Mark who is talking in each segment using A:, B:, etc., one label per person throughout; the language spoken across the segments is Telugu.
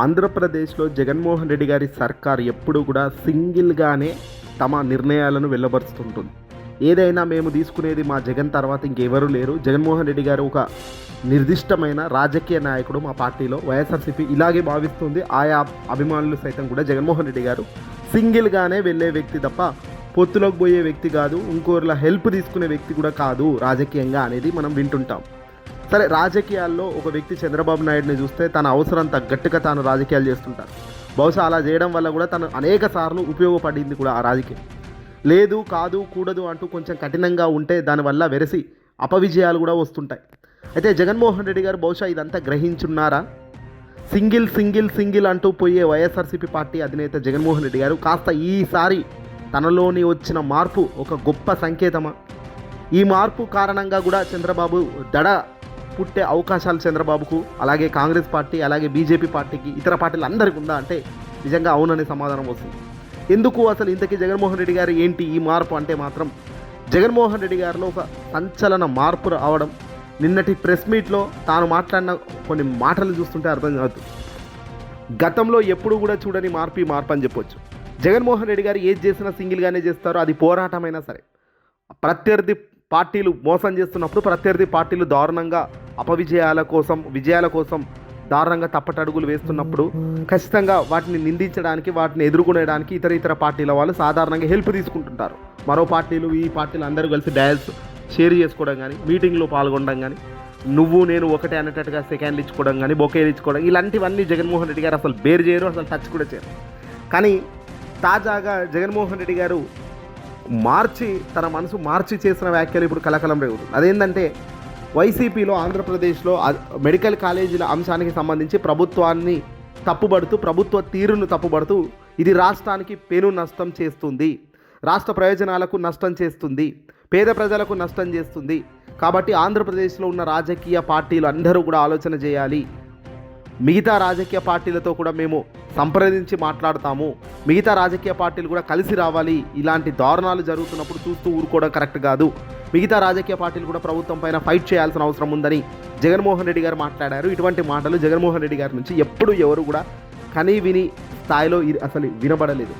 A: ఆంధ్రప్రదేశ్లో జగన్మోహన్ రెడ్డి గారి సర్కార్ ఎప్పుడు కూడా సింగిల్గానే తమ నిర్ణయాలను వెళ్ళబరుస్తుంటుంది ఏదైనా మేము తీసుకునేది మా జగన్ తర్వాత ఇంకెవరూ లేరు. జగన్మోహన్ రెడ్డి గారు ఒక నిర్దిష్టమైన రాజకీయ నాయకుడు మా పార్టీలో వైఎస్ఆర్సీపీ ఇలాగే భావిస్తుంది. ఆయా అభిమానులు సైతం కూడా జగన్మోహన్ రెడ్డి గారు సింగిల్గానే వెళ్ళే వ్యక్తి తప్ప పొత్తులోకి పోయే వ్యక్తి కాదు. ఇంకోరిలా హెల్ప్ తీసుకునే వ్యక్తి కూడా కాదు రాజకీయంగా అనేది మనం వింటుంటాం. సరే రాజకీయాల్లో ఒక వ్యక్తి చంద్రబాబు నాయుడుని చూస్తే తన అవసరం తగ్గట్టుగా తాను రాజకీయాలు చేస్తుంటారు. బహుశా అలా చేయడం వల్ల కూడా తను అనేక సార్లు ఉపయోగపడింది కూడా ఆ రాజకీయం. లేదు కాదు కూడదు అంటూ కొంచెం కఠినంగా ఉంటే దానివల్ల వెరసి అపవిజయాలు కూడా వస్తుంటాయి. అయితే జగన్మోహన్ రెడ్డి గారు బహుశా ఇదంతా గ్రహించున్నారా? సింగిల్ సింగిల్ సింగిల్ అంటూ పోయే వైఎస్ఆర్సీపీ పార్టీ అధినేత జగన్మోహన్ రెడ్డి గారు కాస్త ఈసారి తనలోని వచ్చిన మార్పు ఒక గొప్ప సంకేతమా? ఈ మార్పు కారణంగా కూడా చంద్రబాబు దడ పుట్టే అవకాశాలు చంద్రబాబుకు అలాగే కాంగ్రెస్ పార్టీ అలాగే బీజేపీ పార్టీకి ఇతర పార్టీలు అందరికీ ఉందా అంటే నిజంగా అవుననే సమాధానం వస్తుంది. ఎందుకు అసలు ఇంతకీ జగన్మోహన్ రెడ్డి గారు ఏంటి ఈ మార్పు అంటే మాత్రం జగన్మోహన్ రెడ్డి గారిలో ఒక సంచలన మార్పు రావడం నిన్నటి ప్రెస్ మీట్లో తాను మాట్లాడిన కొన్ని మాటలు చూస్తుంటే అర్థం కాదు. గతంలో ఎప్పుడు కూడా చూడని మార్పు ఈ మార్పు అని చెప్పొచ్చు. జగన్మోహన్ రెడ్డి గారు ఏది చేసినా సింగిల్గానే చేస్తారో అది పోరాటమైనా సరే. ప్రత్యర్థి పార్టీలు మోసం చేస్తున్నప్పుడు ప్రత్యర్థి పార్టీలు దారుణంగా అపవిజయాల కోసం విజయాల కోసం దారుణంగా తప్పటడుగులు వేస్తున్నప్పుడు ఖచ్చితంగా వాటిని నిందించడానికి వాటిని ఎదుర్కొనేయడానికి ఇతర ఇతర పార్టీల వాళ్ళు సాధారణంగా హెల్ప్ తీసుకుంటుంటారు. మరో పార్టీలు ఈ పార్టీలు అందరూ కలిసి డయల్స్ షేర్ చేసుకోవడం కానీ మీటింగ్లో పాల్గొనడం కానీ నువ్వు నేను ఒకటే అనేటట్టుగా సెకండ్లు ఇచ్చుకోవడం కానీ బొకేలు ఇచ్చుకోవడం ఇలాంటివన్నీ జగన్మోహన్ రెడ్డి గారు అసలు బేర్ చేయరు అసలు టచ్ కూడా చేయరు. కానీ తాజాగా జగన్మోహన్ రెడ్డి గారు మార్చి తన మనసు మార్చి చేసిన వ్యాఖ్యలు ఇప్పుడు కలకలం రేగుతుంది. అదేంటంటే వైసీపీలో ఆంధ్రప్రదేశ్లో మెడికల్ కాలేజీల అంశానికి సంబంధించి ప్రభుత్వాన్ని తప్పుబడుతూ ప్రభుత్వ తీరును తప్పుబడుతూ ఇది రాష్ట్రానికి పెను నష్టం చేస్తుంది. రాష్ట్ర ప్రయోజనాలకు నష్టం చేస్తుంది. పేద ప్రజలకు నష్టం చేస్తుంది. కాబట్టి ఆంధ్రప్రదేశ్లో ఉన్న రాజకీయ పార్టీలు అందరూ కూడా ఆలోచన చేయాలి. మిగతా రాజకీయ పార్టీలతో కూడా మేము సంప్రదించి మాట్లాడతాము. మిగతా రాజకీయ పార్టీలు కూడా కలిసి రావాలి. ఇలాంటి దారుణాలు జరుగుతున్నప్పుడు చూస్తూ ఊరుకోవడం కరెక్ట్ కాదు. మిగతా రాజకీయ పార్టీలు కూడా ప్రభుత్వం పైన ఫైట్ చేయాల్సిన అవసరం ఉందని జగన్మోహన్ రెడ్డి గారు మాట్లాడారు. ఇటువంటి మాటలు జగన్మోహన్ రెడ్డి గారి నుంచి ఎప్పుడు ఎవరు కూడా కనీ విని స్థాయిలో అసలు వినబడలేదు.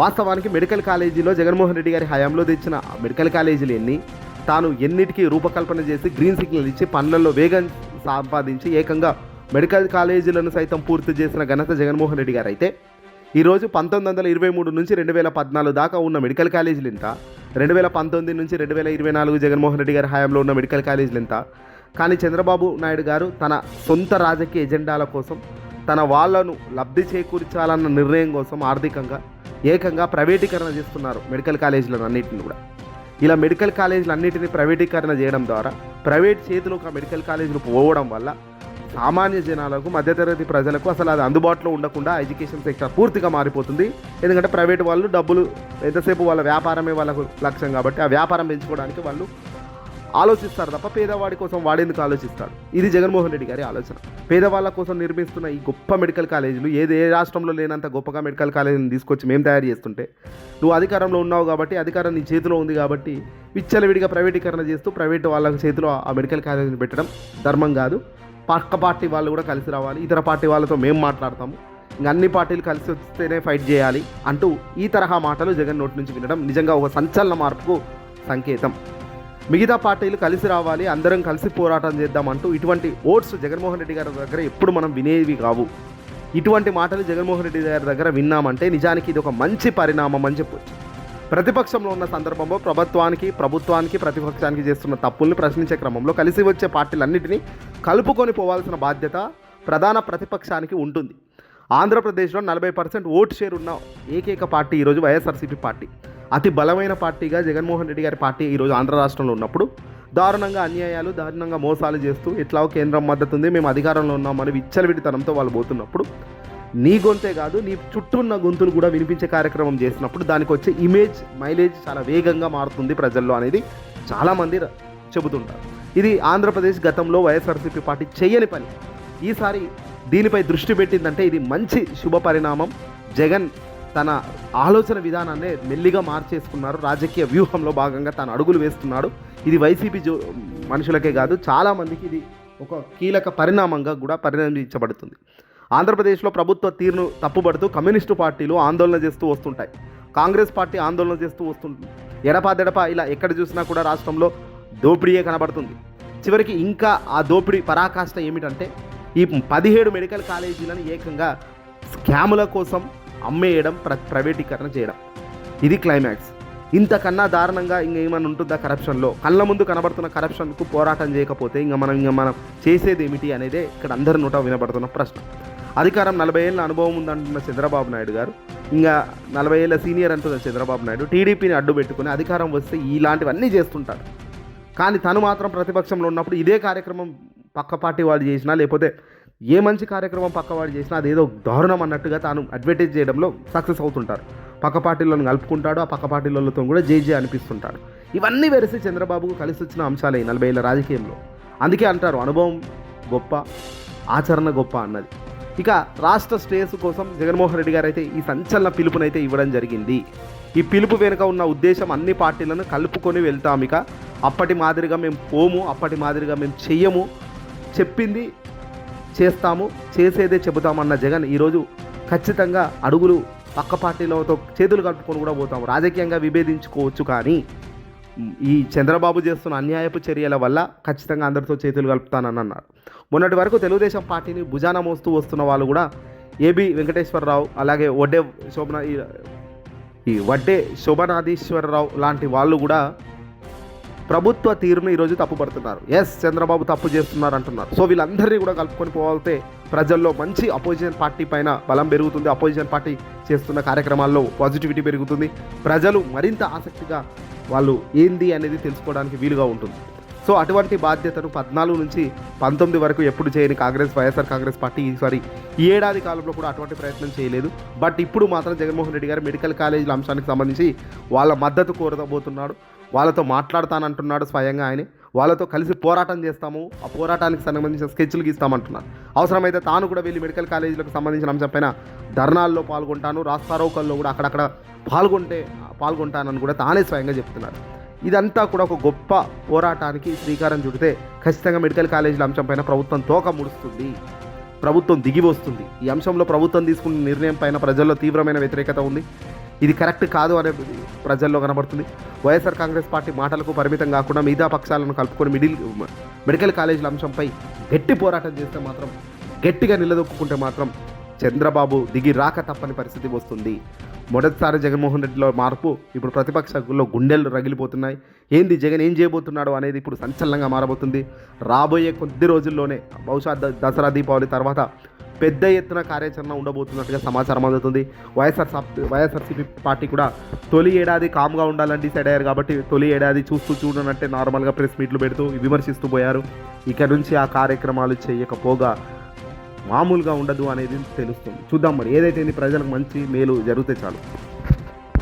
A: వాస్తవానికి మెడికల్ కాలేజీలో జగన్మోహన్ రెడ్డి గారి హయాంలో తెచ్చిన మెడికల్ కాలేజీలు ఎన్ని? తాను ఎన్నిటికీ రూపకల్పన చేసి గ్రీన్ సిగ్నల్ ఇచ్చి పనులలో వేగం సంపాదించి ఏకంగా మెడికల్ కాలేజీలను సైతం పూర్తి చేసిన ఘనత జగన్మోహన్ రెడ్డి గారు అయితే ఈరోజు పంతొమ్మిది వందల ఇరవై మూడు నుంచి రెండు వేల పద్నాలుగు దాకా ఉన్న మెడికల్ కాలేజీలు ఎంత? రెండు వేల పంతొమ్మిది నుంచి రెండు వేల ఇరవై నాలుగు జగన్మోహన్ రెడ్డి గారి హయాంలో ఉన్న మెడికల్ కాలేజీలు ఎంత? కానీ చంద్రబాబు నాయుడు గారు తన సొంత రాజకీయ ఎజెండాల కోసం తన వాళ్ళను లబ్ధి చేకూర్చాలన్న నిర్ణయం కోసం ఆర్థికంగా ఏకంగా ప్రైవేటీకరణ చేస్తున్నారు మెడికల్ కాలేజీలను అన్నింటిని కూడా. ఇలా మెడికల్ కాలేజీలు అన్నింటినీ ప్రైవేటీకరణ చేయడం ద్వారా ప్రైవేట్ చేతిలో ఒక మెడికల్ కాలేజీలు పోవడం వల్ల సామాన్య జనాలకు మధ్యతరగతి ప్రజలకు అసలు అది అందుబాటులో ఉండకుండా ఎడ్యుకేషన్ సెక్టర్ పూర్తిగా మారిపోతుంది. ఎందుకంటే ప్రైవేట్ వాళ్ళు డబ్బులు ఎంతసేపు వాళ్ళ వ్యాపారమే వాళ్ళకు లక్ష్యం కాబట్టి ఆ వ్యాపారం పెంచుకోవడానికి వాళ్ళు ఆలోచిస్తారు తప్ప పేదవాడి కోసం వాడేందుకు ఆలోచిస్తాడు ఇది జగన్మోహన్ రెడ్డి గారి ఆలోచన. పేదవాళ్ళ కోసం నిర్మిస్తున్న ఈ గొప్ప మెడికల్ కాలేజీలు ఏది ఏ రాష్ట్రంలో లేనంత గొప్పగా మెడికల్ కాలేజీని తీసుకొచ్చి మేము తయారు చేస్తుంటే నువ్వు అధికారంలో ఉన్నావు కాబట్టి అధికారం నీ చేతిలో ఉంది కాబట్టి విచ్చలవిడిగా ప్రైవేటీకరణ చేస్తూ ప్రైవేట్ వాళ్ళ చేతిలో ఆ మెడికల్ కాలేజీని పెట్టడం ధర్మం కాదు. పక్క పార్టీ వాళ్ళు కూడా కలిసి రావాలి. ఇతర పార్టీ వాళ్ళతో మేము మాట్లాడతాము. ఇంకా అన్ని పార్టీలు కలిసి వస్తేనే ఫైట్ చేయాలి అంటూ ఈ తరహా మాటలు జగన్ నోటి నుంచి వినడం నిజంగా ఒక సంచలన మార్పుకు సంకేతం. మిగతా పార్టీలు కలిసి రావాలి అందరం కలిసి పోరాటం చేద్దాం అంటూ ఇటువంటి ఓట్స్ జగన్మోహన్ రెడ్డి గారి దగ్గర ఎప్పుడు మనం వినేవి కావు. ఇటువంటి మాటలు జగన్మోహన్ రెడ్డి గారి దగ్గర విన్నామంటే నిజానికి ఇది ఒక మంచి పరిణామం అని చెప్పొచ్చు. ప్రతిపక్షంలో ఉన్న సందర్భంలో ప్రభుత్వానికి ప్రభుత్వానికి ప్రతిపక్షానికి చేస్తున్న తప్పుల్ని ప్రశ్నించే క్రమంలో కలిసి వచ్చే పార్టీలన్నింటినీ కలుపుకొని పోవాల్సిన బాధ్యత ప్రధాన ప్రతిపక్షానికి ఉంటుంది. ఆంధ్రప్రదేశ్లో నలభై పర్సెంట్ ఓటు షేర్ ఉన్న ఏకైక పార్టీ ఈరోజు వైఎస్ఆర్సీపీ పార్టీ. అతి బలమైన పార్టీగా జగన్మోహన్ రెడ్డి గారి పార్టీ ఈరోజు ఆంధ్ర రాష్ట్రంలో ఉన్నప్పుడు దారుణంగా అన్యాయాలు దారుణంగా మోసాలు చేస్తూ ఇట్లా కేంద్రం మద్దతు ఉంది మేము అధికారంలో ఉన్నామని విచ్చలవిడితనంతో వాళ్ళు పోతున్నప్పుడు నీ గొంతే కాదు నీ చుట్టూ ఉన్న గొంతులు కూడా వినిపించే కార్యక్రమం చేసినప్పుడు దానికి వచ్చే ఇమేజ్ మైలేజ్ చాలా వేగంగా మారుతుంది ప్రజల్లో అనేది చాలామంది చెబుతుంటారు. ఇది ఆంధ్రప్రదేశ్ గతంలో వైఎస్ఆర్సీపీ పార్టీ చేయని పని. ఈసారి దీనిపై దృష్టి పెట్టిందంటే ఇది మంచి శుభ పరిణామం. జగన్ తన ఆలోచన విధానాన్ని మెల్లిగా మార్చేసుకున్నారు. రాజకీయ వ్యూహంలో భాగంగా తాను అడుగులు వేస్తున్నాడు. ఇది వైసీపీ జో మనుషులకే కాదు చాలామందికి ఇది ఒక కీలక పరిణామంగా కూడా పరిణమించబడుతుంది. ఆంధ్రప్రదేశ్లో ప్రభుత్వ తీరును తప్పుపడుతూ కమ్యూనిస్టు పార్టీలు ఆందోళన చేస్తూ వస్తుంటాయి. కాంగ్రెస్ పార్టీ ఆందోళన చేస్తూ వస్తుంటుంది ఎడపా ఇలా ఎక్కడ చూసినా కూడా రాష్ట్రంలో దోపిడీయే కనబడుతుంది. చివరికి ఇంకా ఆ దోపిడీ పరాకాష్ట ఏమిటంటే ఈ పదిహేడు మెడికల్ కాలేజీలను ఏకంగా స్కాముల కోసం అమ్మేయడం ప్ర ప్రైవేటీకరణ చేయడం. ఇది క్లైమాక్స్. ఇంతకన్నా దారుణంగా ఇంకా ఏమైనా ఉంటుందా కరప్షన్లో? కళ్ళ ముందు కనబడుతున్న కరప్షన్కు పోరాటం చేయకపోతే ఇంకా మనం ఇంకా మనం చేసేది ఏమిటి అనేదే ఇక్కడ అందరి నోట వినబడుతున్న ప్రశ్న. అధికారం నలభై ఏళ్ళ అనుభవం ఉందంటున్న చంద్రబాబు నాయుడు గారు ఇంకా నలభై ఏళ్ళ సీనియర్ అంటున్న చంద్రబాబు నాయుడు టీడీపీని అడ్డు పెట్టుకుని అధికారం వస్తే ఇలాంటివన్నీ చేస్తుంటాడు కానీ తను మాత్రం ప్రతిపక్షంలో ఉన్నప్పుడు ఇదే కార్యక్రమం పక్క పార్టీ వాళ్ళు చేసినా లేకపోతే ఏ మంచి కార్యక్రమం పక్క వాళ్ళు చేసినా అదేదో దారుణం అన్నట్టుగా తాను అడ్వర్టైజ్ చేయడంలో సక్సెస్ అవుతుంటారు. పక్క పార్టీలను కలుపుకుంటాడు ఆ పక్క పార్టీలతో కూడా జేజే అనిపిస్తుంటాడు. ఇవన్నీ వెరిసి చంద్రబాబుకు కలిసి వచ్చిన అంశాలే నలభై ఏళ్ళ రాజకీయంలో. అందుకే అంటారు అనుభవం గొప్ప ఆచరణ గొప్ప అన్నది. ఇక రాష్ట్ర శ్రేయస్సు కోసం జగన్మోహన్ రెడ్డి గారు అయితే ఈ సంచలన పిలుపునైతే ఇవ్వడం జరిగింది. ఈ పిలుపు వెనుక ఉన్న ఉద్దేశం అన్ని పార్టీలను కలుపుకొని వెళ్తాం ఇక. అప్పటి మాదిరిగా మేము పోము అప్పటి మాదిరిగా మేము చెయ్యము. చెప్పింది చేస్తాము చేసేదే చెబుతామన్న జగన్ ఈరోజు ఖచ్చితంగా అడుగులు పక్క పార్టీలతో చేతులు కలుపుకొని కూడా పోతాము. రాజకీయంగా విభేదించుకోవచ్చు కానీ ఈ చంద్రబాబు చేస్తున్న అన్యాయపు చర్యల వల్ల ఖచ్చితంగా అందరితో చేతులు కలుపుతానని అన్నారు మొన్నటి వరకు తెలుగుదేశం పార్టీని భుజాన మోస్తూ వస్తున్న వాళ్ళు కూడా ఏబి వెంకటేశ్వరరావు అలాగే వడ్డే శోభన ఈ- ఈ వడ్డే శోభనాధీశ్వరరావు లాంటి వాళ్ళు కూడా ప్రభుత్వ తీరును ఈరోజు తప్పుపడుతున్నారు. ఎస్ చంద్రబాబు తప్పు చేస్తున్నారు అంటున్నారు సో వీళ్ళందరినీ కూడా కలుపుకొని పోవాలితే ప్రజల్లో మంచి అపోజిషన్ పార్టీ పైన బలం పెరుగుతుంది. అపోజిషన్ పార్టీ చేస్తున్న కార్యక్రమాల్లో పాజిటివిటీ పెరుగుతుంది. ప్రజలు మరింత ఆసక్తిగా వాళ్ళు ఏంది అనేది తెలుసుకోవడానికి వీలుగా ఉంటుంది. సో అటువంటి బాధ్యతను పద్నాలుగు నుంచి పంతొమ్మిది వరకు ఎప్పుడు చేయని కాంగ్రెస్ వైఎస్ఆర్ కాంగ్రెస్ పార్టీ ఈసారి ఈ ఏడాది కాలంలో కూడా అటువంటి ప్రయత్నం చేయలేదు. బట్ ఇప్పుడు మాత్రం జగన్మోహన్ రెడ్డి గారు మెడికల్ కాలేజీల అంశానికి సంబంధించి వాళ్ళ మద్దతు కోరబోతున్నాడు. వాళ్ళతో మాట్లాడతానంటున్నాడు స్వయంగా ఆయన. వాళ్ళతో కలిసి పోరాటం చేస్తాము. ఆ పోరాటానికి సంబంధించిన స్కెచ్లు గీస్తామంటున్నారు. అవసరమైతే తాను కూడా వెళ్ళి మెడికల్ కాలేజీలకు సంబంధించిన అంశంపైన ధర్నాల్లో పాల్గొంటాను. రాస్తారోకల్లో కూడా అక్కడక్కడ పాల్గొంటే పాల్గొంటానని కూడా తానే స్వయంగా చెప్తున్నారు. ఇదంతా కూడా ఒక గొప్ప పోరాటానికి శ్రీకారం చుడితే ఖచ్చితంగా మెడికల్ కాలేజీల అంశంపైన ప్రభుత్వం తోక ముడుస్తుంది. ప్రభుత్వం దిగి వస్తుంది. ఈ అంశంలో ప్రభుత్వం తీసుకున్న నిర్ణయం పైన ప్రజల్లో తీవ్రమైన వ్యతిరేకత ఉంది. ఇది కరెక్ట్ కాదు అనే ప్రజల్లో కనబడుతుంది. వైఎస్ఆర్ కాంగ్రెస్ పార్టీ మాటలకు పరిమితం కాకుండా మిగతా పక్షాలను కలుపుకొని మిడిల్ మెడికల్ కాలేజీల అంశంపై గట్టి పోరాటం చేస్తే మాత్రం గట్టిగా నిలదొక్కుంటే మాత్రం చంద్రబాబు దిగి రాక తప్పని పరిస్థితి వస్తుంది. మొదటిసారి జగన్మోహన్ రెడ్డిలో మార్పు ఇప్పుడు ప్రతిపక్షంలో గుండెలు రగిలిపోతున్నాయి. ఏంది జగన్ ఏం చేయబోతున్నాడు అనేది ఇప్పుడు సంచలనంగా మారబోతుంది. రాబోయే కొద్ది రోజుల్లోనే బహుశా ద- దసరా దీపావళి తర్వాత పెద్ద ఎత్తున కార్యాచరణ ఉండబోతున్నట్టుగా సమాచారం అందుతుంది. వైఎస్ఆర్ వైఎస్ఆర్సీపీ పార్టీ కూడా తొలి ఏడాది కామ్గా ఉండాలని డిసైడ్ అయ్యారు కాబట్టి తొలి ఏడాది చూస్తూ చూడనంటే నార్మల్గా ప్రెస్ మీట్లు పెడుతూ విమర్శిస్తూ పోయారు. ఇక నుంచి ఆ కార్యక్రమాలు చేయకపోగా మామూలుగా ఉండదు అనేది తెలుస్తుంది. చూద్దాం మరి ఏదైతే ప్రజలకు మంచి మేలు జరిగితే చాలు.